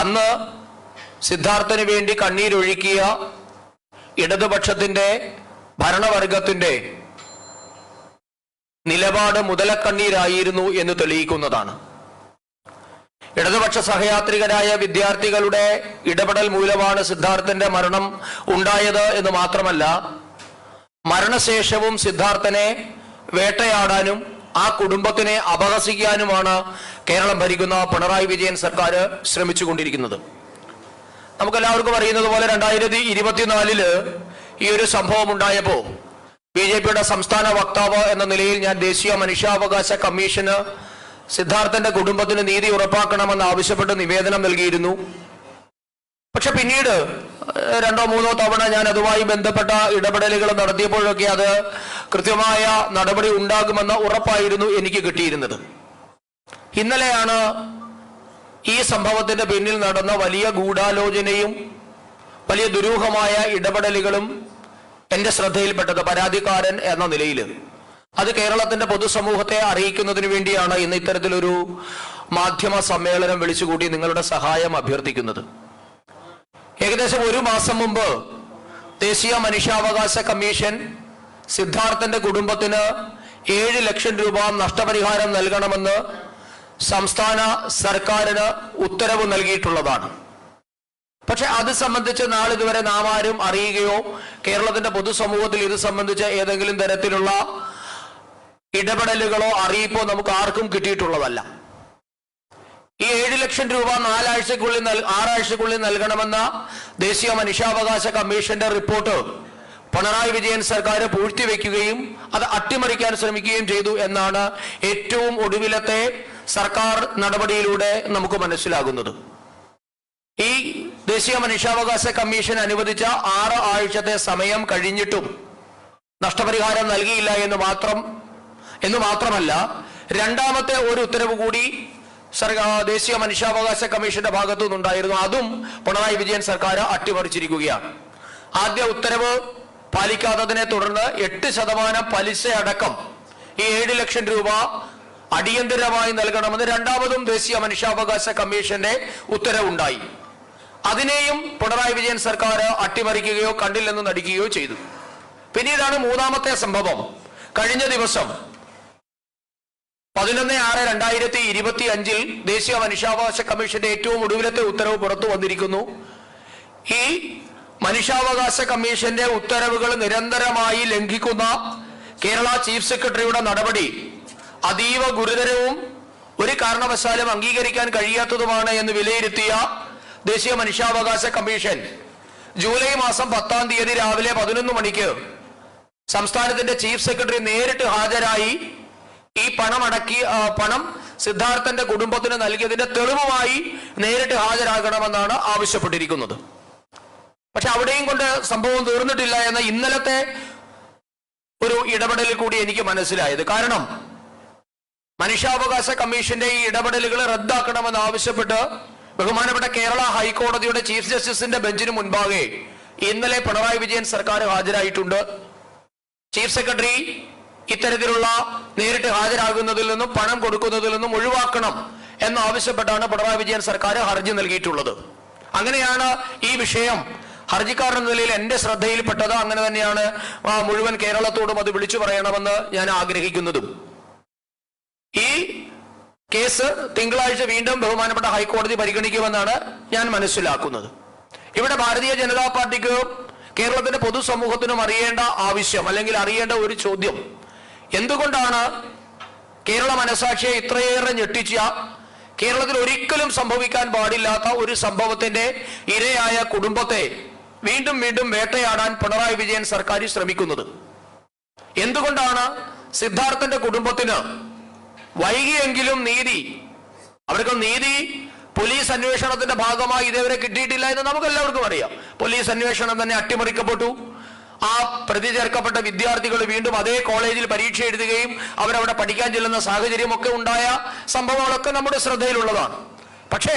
അന്ന് സിദ്ധാർത്ഥന് വേണ്ടി കണ്ണീരൊഴുക്കിയ ഇടതുപക്ഷത്തിന്റെ ഭരണവർഗത്തിന്റെ നിലപാട് മുതലക്കണ്ണീരായിരുന്നു എന്ന് തെളിയിക്കുന്നതാണ്. ഇടതുപക്ഷ സഹയാത്രികരായ വിദ്യാർത്ഥികളുടെ ഇടപെടൽ മൂലമാണ് സിദ്ധാർത്ഥന്റെ മരണം ഉണ്ടായത് എന്ന് മാത്രമല്ല മരണശേഷവും സിദ്ധാർത്ഥനെ വേട്ടയാടാനും ആ കുടുംബത്തിനെ അപഹസിക്കാനുമാണ് കേരളം ഭരിക്കുന്ന പിണറായി വിജയൻ സർക്കാർ ശ്രമിച്ചുകൊണ്ടിരിക്കുന്നത്. നമുക്കെല്ലാവർക്കും അറിയുന്നത് പോലെ രണ്ടായിരത്തി ഇരുപത്തിനാലിൽ ഈ ഒരു സംഭവം ഉണ്ടായപ്പോ ബി ജെ പിയുടെ സംസ്ഥാന വക്താവ് എന്ന നിലയിൽ ഞാൻ ദേശീയ മനുഷ്യാവകാശ കമ്മീഷന് സിദ്ധാർത്ഥന്റെ കുടുംബത്തിന് നീതി ഉറപ്പാക്കണമെന്ന് ആവശ്യപ്പെട്ട് നിവേദനം നൽകിയിരുന്നു. പക്ഷെ പിന്നീട് രണ്ടോ മൂന്നോ തവണ ഞാൻ അതുമായി ബന്ധപ്പെട്ട ഇടപെടലുകൾ നടത്തിയപ്പോഴൊക്കെ അത് കൃത്യമായ നടപടി ഉണ്ടാകുമെന്ന ഉറപ്പായിരുന്നു എനിക്ക് കിട്ടിയിരുന്നത്. ഇന്നലെയാണ് ഈ സംഭവത്തിന്റെ പിന്നിൽ നടന്ന വലിയ ഗൂഢാലോചനയും വലിയ ദുരൂഹമായ ഇടപെടലുകളും എന്റെ ശ്രദ്ധയിൽപ്പെട്ടത് പരാതിക്കാരൻ എന്ന നിലയിൽ. അത് കേരളത്തിന്റെ പൊതുസമൂഹത്തെ അറിയിക്കുന്നതിന് വേണ്ടിയാണ് ഇന്ന് ഇത്തരത്തിലൊരു മാധ്യമ സമ്മേളനം വിളിച്ചുകൂടി നിങ്ങളുടെ സഹായം അഭ്യർത്ഥിക്കുന്നത്. ഏകദേശം ഒരു മാസം മുമ്പ് ദേശീയ മനുഷ്യാവകാശ കമ്മീഷൻ സിദ്ധാർത്ഥന്റെ കുടുംബത്തിന് ഏഴ് ലക്ഷം രൂപ നഷ്ടപരിഹാരം നൽകണമെന്ന് സംസ്ഥാന സർക്കാരിന് ഉത്തരവ് നൽകിയിട്ടുള്ളതാണ്. പക്ഷെ അത് സംബന്ധിച്ച് നാളിതുവരെ നാം ആരും അറിയുകയോ കേരളത്തിന്റെ പൊതുസമൂഹത്തിൽ ഇത് സംബന്ധിച്ച് ഏതെങ്കിലും തരത്തിലുള്ള ഇടപെടലുകളോ അറിയിപ്പോ നമുക്ക് ആർക്കും കിട്ടിയിട്ടുള്ളതല്ല. ഈ ഏഴ് ലക്ഷം രൂപ നാലാഴ്ചക്കുള്ളിൽ ആറാഴ്ചക്കുള്ളിൽ നൽകണമെന്ന ദേശീയ മനുഷ്യാവകാശ കമ്മീഷന്റെ റിപ്പോർട്ട് പിണറായി വിജയൻ സർക്കാർ പൂഴ്ത്തിവെക്കുകയും അത് അട്ടിമറിക്കാൻ ശ്രമിക്കുകയും ചെയ്തു എന്നാണ് ഏറ്റവും ഒടുവിലത്തെ സർക്കാർ നടപടിയിലൂടെ നമുക്ക് മനസ്സിലാകുന്നത്. ഈ ദേശീയ മനുഷ്യാവകാശ കമ്മീഷൻ അനുവദിച്ച ആറ് ആഴ്ചത്തെ സമയം കഴിഞ്ഞിട്ടും നഷ്ടപരിഹാരം നൽകിയില്ല എന്ന് മാത്രം എന്ന് മാത്രമല്ല രണ്ടാമത്തെ ഒരു ഉത്തരവ് കൂടി ദേശീയ മനുഷ്യാവകാശ കമ്മീഷന്റെ ഭാഗത്തു നിന്നുണ്ടായിരുന്നു അതും പിണറായി വിജയൻ സർക്കാർ അട്ടിമറിച്ചിരിക്കുകയാണ്. ആദ്യ ഉത്തരവ് പാലിക്കാത്തതിനെ തുടർന്ന് എട്ട് ശതമാനം പലിശ അടക്കം ഈ ഏഴ് ലക്ഷം രൂപ അടിയന്തരമായി നൽകണമെന്ന് രണ്ടാമതും ദേശീയ മനുഷ്യാവകാശ കമ്മീഷന്റെ ഉത്തരവുണ്ടായി. അതിനെയും പിണറായി വിജയൻ സർക്കാർ അട്ടിമറിക്കുകയോ കണ്ടില്ലെന്ന് നടിക്കുകയോ ചെയ്തു. പിന്നീടാണ് മൂന്നാമത്തെ സംഭവം. കഴിഞ്ഞ ദിവസം പതിനൊന്ന് ആറ് രണ്ടായിരത്തി ഇരുപത്തി അഞ്ചിൽ ദേശീയ മനുഷ്യാവകാശ കമ്മീഷന്റെ ഏറ്റവും ഒടുവിലത്തെ ഉത്തരവ് പുറത്തു വന്നിരിക്കുന്നു. ഈ മനുഷ്യാവകാശ കമ്മീഷന്റെ ഉത്തരവുകൾ നിരന്തരമായി ലംഘിക്കുന്ന കേരള ചീഫ് സെക്രട്ടറിയുടെ നടപടി അതീവ ഗുരുതരവും ഒരു കാരണവശാലും അംഗീകരിക്കാൻ കഴിയാത്തതുമാണ് എന്ന് വിലയിരുത്തിയ ദേശീയ മനുഷ്യാവകാശ കമ്മീഷൻ ജൂലൈ മാസം പത്താം തീയതി രാവിലെ പതിനൊന്ന് മണിക്ക് സംസ്ഥാനത്തിന്റെ ചീഫ് സെക്രട്ടറി നേരിട്ട് ഹാജരായി ഈ പണം അടക്കി പണം സിദ്ധാർത്ഥന്റെ കുടുംബത്തിന് നൽകിയതിന്റെ തെളിവുമായി നേരിട്ട് ഹാജരാകണമെന്നാണ് ആവശ്യപ്പെട്ടിരിക്കുന്നത്. പക്ഷെ അവിടെയും കൊണ്ട് സംഭവം തീർന്നിട്ടില്ല എന്ന ഇന്നലത്തെ ഒരു ഇടപെടലിൽ കൂടി എനിക്ക് മനസ്സിലായത്. കാരണം മനുഷ്യാവകാശ കമ്മീഷന്റെ ഈ ഇടപെടലുകൾ റദ്ദാക്കണമെന്ന് ആവശ്യപ്പെട്ട് ബഹുമാനപ്പെട്ട കേരള ഹൈക്കോടതിയുടെ ചീഫ് ജസ്റ്റിസിന്റെ ബെഞ്ചിന് മുൻപാകെ ഇന്നലെ പിണറായി വിജയൻ സർക്കാർ ഹാജരായിട്ടുണ്ട്. ചീഫ് സെക്രട്ടറി ഇത്തരത്തിലുള്ള നേരിട്ട് ഹാജരാകുന്നതിൽ നിന്നും പണം കൊടുക്കുന്നതിൽ നിന്നും ഒഴിവാക്കണം എന്നാവശ്യപ്പെട്ടാണ് പിണറായി വിജയൻ സർക്കാർ ഹർജി നൽകിയിട്ടുള്ളത്. അങ്ങനെയാണ് ഈ വിഷയം ഹർജിക്കാരൻ നിലയിൽ എന്റെ ശ്രദ്ധയിൽപ്പെട്ടത് അങ്ങനെ തന്നെയാണ്. മുഴുവൻ കേരളത്തോടും അത് വിളിച്ചു പറയണമെന്ന് ഞാൻ ആഗ്രഹിക്കുന്നതും. ഈ കേസ് തിങ്കളാഴ്ച വീണ്ടും ബഹുമാനപ്പെട്ട ഹൈക്കോടതി പരിഗണിക്കുമെന്നാണ് ഞാൻ മനസ്സിലാക്കുന്നത്. ഇവിടെ ഭാരതീയ ജനതാ പാർട്ടിക്ക് കേരളത്തിന്റെ പൊതുസമൂഹത്തിനും അറിയേണ്ട ആവശ്യം അല്ലെങ്കിൽ അറിയേണ്ട ഒരു ചോദ്യം. എന്തുകൊണ്ടാണ് കേരള മനസാക്ഷിയെ ഇത്രയേറെ ഞെട്ടിച്ച കേരളത്തിൽ ഒരിക്കലും സംഭവിക്കാൻ പാടില്ലാത്ത ഒരു സംഭവത്തിന്റെ ഇരയായ കുടുംബത്തെ വീണ്ടും വീണ്ടും വേട്ടയാടാൻ പിണറായി വിജയൻ സർക്കാർ ശ്രമിക്കുന്നത്. എന്തുകൊണ്ടാണ് സിദ്ധാർത്ഥന്റെ കുടുംബത്തിന് വൈകിയെങ്കിലും നീതി? അവർക്ക് നീതി പോലീസ് അന്വേഷണത്തിന്റെ ഭാഗമായി ഇതേവരെ കിട്ടിയിട്ടില്ല എന്ന് നമുക്ക് എല്ലാവർക്കും അറിയാം. പോലീസ് അന്വേഷണം തന്നെ അട്ടിമറിക്കപ്പെട്ടു. ആ പ്രതി ചേർക്കപ്പെട്ട വിദ്യാർത്ഥികൾ വീണ്ടും അതേ കോളേജിൽ പരീക്ഷ എഴുതുകയും അവരവിടെ പഠിക്കാൻ ചെല്ലുന്ന സാഹചര്യമൊക്കെ ഉണ്ടായ സംഭവങ്ങളൊക്കെ നമ്മുടെ ശ്രദ്ധയിലുള്ളതാണ്. പക്ഷേ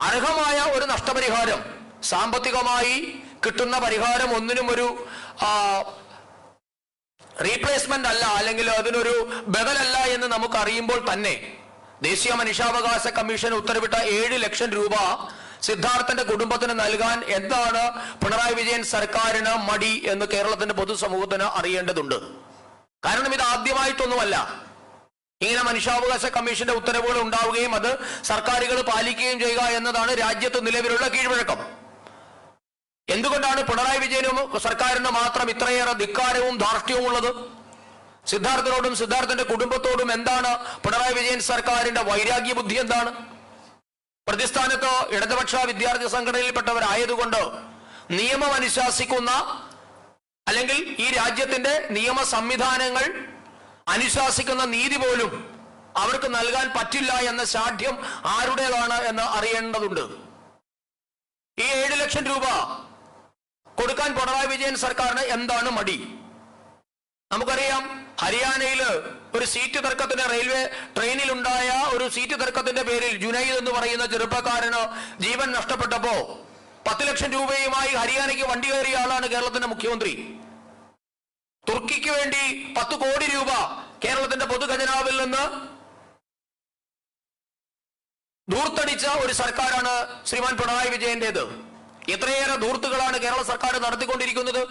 അർഹമായ ഒരു നഷ്ടപരിഹാരം സാമ്പത്തികമായി കിട്ടുന്ന പരിഹാരം ഒന്നിനും ഒരു റീപ്ലേസ്മെന്റ് അല്ല അല്ലെങ്കിൽ അതിനൊരു ബദലല്ല എന്ന് നമുക്ക് അറിയുമ്പോൾ തന്നെ ദേശീയ മനുഷ്യാവകാശ കമ്മീഷൻ ഉത്തരവിട്ട ഏഴ് ലക്ഷം രൂപ സിദ്ധാർത്ഥന്റെ കുടുംബത്തിന് നൽകാൻ എന്താണ് പിണറായി വിജയൻ സർക്കാരിന് മടി എന്ന് കേരളത്തിന്റെ പൊതുസമൂഹത്തിന് അറിയേണ്ടതുണ്ട്. കാരണം ഇത് ആദ്യമായിട്ടൊന്നുമല്ല. ഇങ്ങനെ മനുഷ്യാവകാശ കമ്മീഷന്റെ ഉത്തരവുകൾ ഉണ്ടാവുകയും അത് സർക്കാരുകൾ പാലിക്കുകയും ചെയ്യുക എന്നതാണ് രാജ്യത്ത് നിലവിലുള്ള കീഴ്വഴക്കം. എന്തുകൊണ്ടാണ് പിണറായി വിജയനും സർക്കാരിന് മാത്രം ഇത്രയേറെ ധിക്കാരവും ധാർഷ്ട്യവും ഉള്ളത്? സിദ്ധാർത്ഥനോടും സിദ്ധാർത്ഥന്റെ കുടുംബത്തോടും എന്താണ് പിണറായി വിജയൻ സർക്കാരിന്റെ വൈരാഗ്യ ബുദ്ധി എന്താണ്? പ്രതിസ്ഥാനത്ത് ഇടതുപക്ഷ വിദ്യാർത്ഥി സംഘടനയിൽപ്പെട്ടവരായതുകൊണ്ട് നിയമം അനുശാസിക്കുന്ന അല്ലെങ്കിൽ ഈ രാജ്യത്തിന്റെ നിയമ സംവിധാനങ്ങൾ അനുശാസിക്കുന്ന നീതി പോലും അവർക്ക് നൽകാൻ പറ്റില്ല എന്ന ശാഠ്യം ആരുടേതാണ് എന്ന് അറിയേണ്ടതുണ്ട്. ഈ ഏഴ് ലക്ഷം രൂപ കൊടുക്കാൻ പിണറായി വിജയൻ സർക്കാരിന് എന്താണ് മടി? നമുക്കറിയാം ഹരിയാനയിൽ ഒരു സീറ്റ് തർക്കത്തിന്റെ റെയിൽവേ ട്രെയിനിൽ ഉണ്ടായ ഒരു സീറ്റ് തർക്കത്തിന്റെ പേരിൽ ജുനൈദ് എന്ന് പറയുന്ന ചെറുപ്പക്കാരന് ജീവൻ നഷ്ടപ്പെട്ടപ്പോ പത്ത് ലക്ഷം രൂപയുമായി ഹരിയാനയ്ക്ക് വണ്ടി കയറിയ ആളാണ് കേരളത്തിന്റെ മുഖ്യമന്ത്രി. തുർക്കിക്ക് വേണ്ടി പത്ത് കോടി രൂപ കേരളത്തിന്റെ പൊതുഖജനാവിൽ നിന്ന് ദൂർത്തടിച്ച ഒരു സർക്കാരാണ് ശ്രീമാൻ പിണറായി വിജയന്റേത്. എത്രയേറെ ധൂർത്തുകളാണ് കേരള സർക്കാർ നടത്തിക്കൊണ്ടിരിക്കുന്നത്.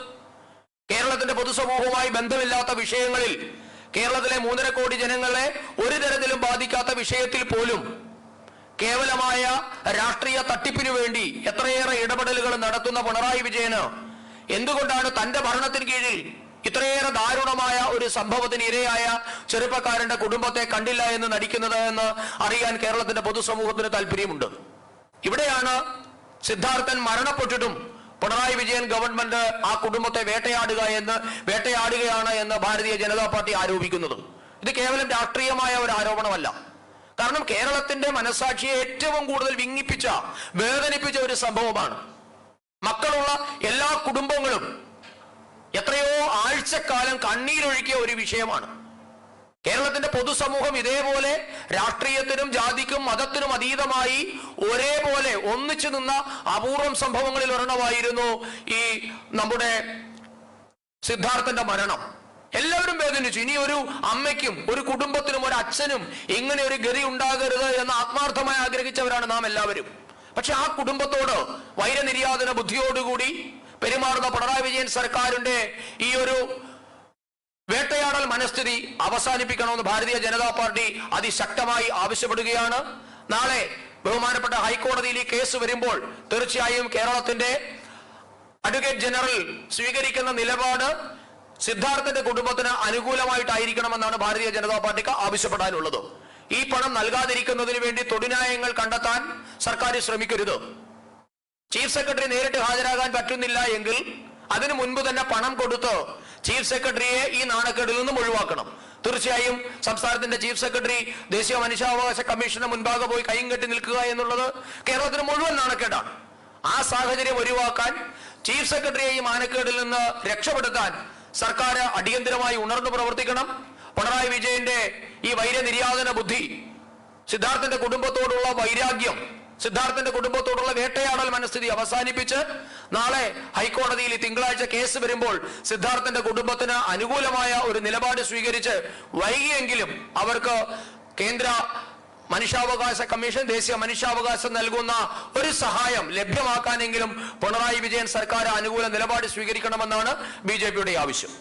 കേരളത്തിന്റെ പൊതുസമൂഹവുമായി ബന്ധമില്ലാത്ത വിഷയങ്ങളിൽ കേരളത്തിലെ മൂന്നര കോടി ജനങ്ങളെ ഒരു തരത്തിലും ബാധിക്കാത്ത വിഷയത്തിൽ പോലും കേവലമായ രാഷ്ട്രീയ തട്ടിപ്പിനു വേണ്ടി എത്രയേറെ ഇടപെടലുകൾ നടത്തുന്ന പിണറായി വിജയന് എന്തുകൊണ്ടാണ് തന്റെ ഭരണത്തിന് കീഴിൽ ഇത്രയേറെ ദാരുണമായ ഒരു സംഭവത്തിന് ഇരയായ ചെറുപ്പക്കാരന്റെ കുടുംബത്തെ കണ്ടില്ല എന്ന് നടിക്കുന്നത് എന്ന് അറിയാൻ കേരളത്തിന്റെ പൊതുസമൂഹത്തിന് താല്പര്യമുണ്ട്. ഇവിടെയാണ് സിദ്ധാർത്ഥൻ മരണപ്പെട്ടിട്ടും പിണറായി വിജയൻ ഗവൺമെന്റ് ആ കുടുംബത്തെ വേട്ടയാടുക എന്ന് വേട്ടയാടുകയാണ് എന്ന് ഭാരതീയ ജനതാ പാർട്ടി ആരോപിക്കുന്നത്. ഇത് കേവലം രാഷ്ട്രീയമായ ഒരു ആരോപണമല്ല. കാരണം കേരളത്തിന്റെ മനസാക്ഷിയെ ഏറ്റവും കൂടുതൽ വിങ്ങിപ്പിച്ച വേദനിപ്പിച്ച ഒരു സംഭവമാണ്. മക്കളുള്ള എല്ലാ കുടുംബങ്ങളും എത്രയോ ആഴ്ചക്കാലം കണ്ണീരൊഴുക്കിയ ഒരു വിഷയമാണ്. കേരളത്തിന്റെ പൊതുസമൂഹം ഇതേപോലെ രാഷ്ട്രീയത്തിനും ജാതിക്കും മതത്തിനും അതീതമായി ഒരേപോലെ ഒന്നിച്ചു നിന്ന അപൂർവം സംഭവങ്ങളിൽ ഒരെണ്ണമായിരുന്നു ഈ നമ്മുടെ സിദ്ധാർത്ഥന്റെ മരണം. എല്ലാവരും വേദനിച്ചു. ഇനി ഒരു അമ്മയ്ക്കും ഒരു കുടുംബത്തിനും ഒരു അച്ഛനും ഇങ്ങനെ ഒരു ഗതി ഉണ്ടാകരുത് എന്ന് ആത്മാർത്ഥമായി ആഗ്രഹിച്ചവരാണ് നാം എല്ലാവരും. പക്ഷെ ആ കുടുംബത്തോട് വൈരനിര്യാതന ബുദ്ധിയോടുകൂടി പെരുമാറുന്ന പിണറായി വിജയൻ സർക്കാരിന്റെ ഈ ഒരു വേട്ടയാടൽ മനസ്ഥിതി അവസാനിപ്പിക്കണമെന്ന് ഭാരതീയ ജനതാ പാർട്ടി അതിശക്തമായി ആവശ്യപ്പെടുകയാണ്. നാളെ ബഹുമാനപ്പെട്ട ഹൈക്കോടതിയിൽ ഈ കേസ് വരുമ്പോൾ തീർച്ചയായും കേരളത്തിന്റെ അഡ്വക്കേറ്റ് ജനറൽ സ്വീകരിക്കുന്ന നിലപാട് സിദ്ധാർത്ഥന്റെ കുടുംബത്തിന് അനുകൂലമായിട്ടായിരിക്കണമെന്നാണ് ഭാരതീയ ജനതാ പാർട്ടിക്ക് ആവശ്യപ്പെടാനുള്ളത്. ഈ പണം നൽകാതിരിക്കുന്നതിന് വേണ്ടി തൊടിനായങ്ങൾ കണ്ടെത്താൻ സർക്കാർ ശ്രമിക്കരുത്. ചീഫ് സെക്രട്ടറി നേരിട്ട് ഹാജരാകാൻ പറ്റുന്നില്ല എങ്കിൽ അതിനു മുൻപ് തന്നെ പണം കൊടുത്ത് ചീഫ് സെക്രട്ടറിയെ ഈ നാണക്കേടിൽ നിന്നും ഒഴിവാക്കണം. തീർച്ചയായും സംസ്ഥാനത്തിന്റെ ചീഫ് സെക്രട്ടറി ദേശീയ മനുഷ്യാവകാശ കമ്മീഷന് മുൻപാകെ പോയി കൈയും കെട്ടി നിൽക്കുക എന്നുള്ളത് കേരളത്തിന് മുഴുവൻ നാണക്കേടാണ്. ആ സാഹചര്യം ഒഴിവാക്കാൻ ചീഫ് സെക്രട്ടറിയെ ഈ മാനക്കേടിൽ നിന്ന് രക്ഷപ്പെടുത്താൻ സർക്കാർ അടിയന്തിരമായി ഉണർന്നു പ്രവർത്തിക്കണം. പിണറായി വിജയന്റെ ഈ വൈര നിര്യാതന ബുദ്ധി സിദ്ധാർത്ഥന്റെ കുടുംബത്തോടുള്ള വൈരാഗ്യം സിദ്ധാർത്ഥന്റെ കുടുംബത്തോടുള്ള വേട്ടയാടൽ മനസ്ഥിതി അവസാനിപ്പിച്ച് നാളെ ഹൈക്കോടതിയിൽ ഈ തിങ്കളാഴ്ച കേസ് വരുമ്പോൾ സിദ്ധാർത്ഥന്റെ കുടുംബത്തിന് അനുകൂലമായ ഒരു നിലപാട് സ്വീകരിച്ച് വൈകിയെങ്കിലും അവർക്ക് കേന്ദ്ര മനുഷ്യാവകാശ കമ്മീഷൻ ദേശീയ മനുഷ്യാവകാശം നൽകുന്ന ഒരു സഹായം ലഭ്യമാക്കാനെങ്കിലും പിണറായി വിജയൻ സർക്കാർ അനുകൂല നിലപാട് സ്വീകരിക്കണമെന്നാണ് ബി ആവശ്യം.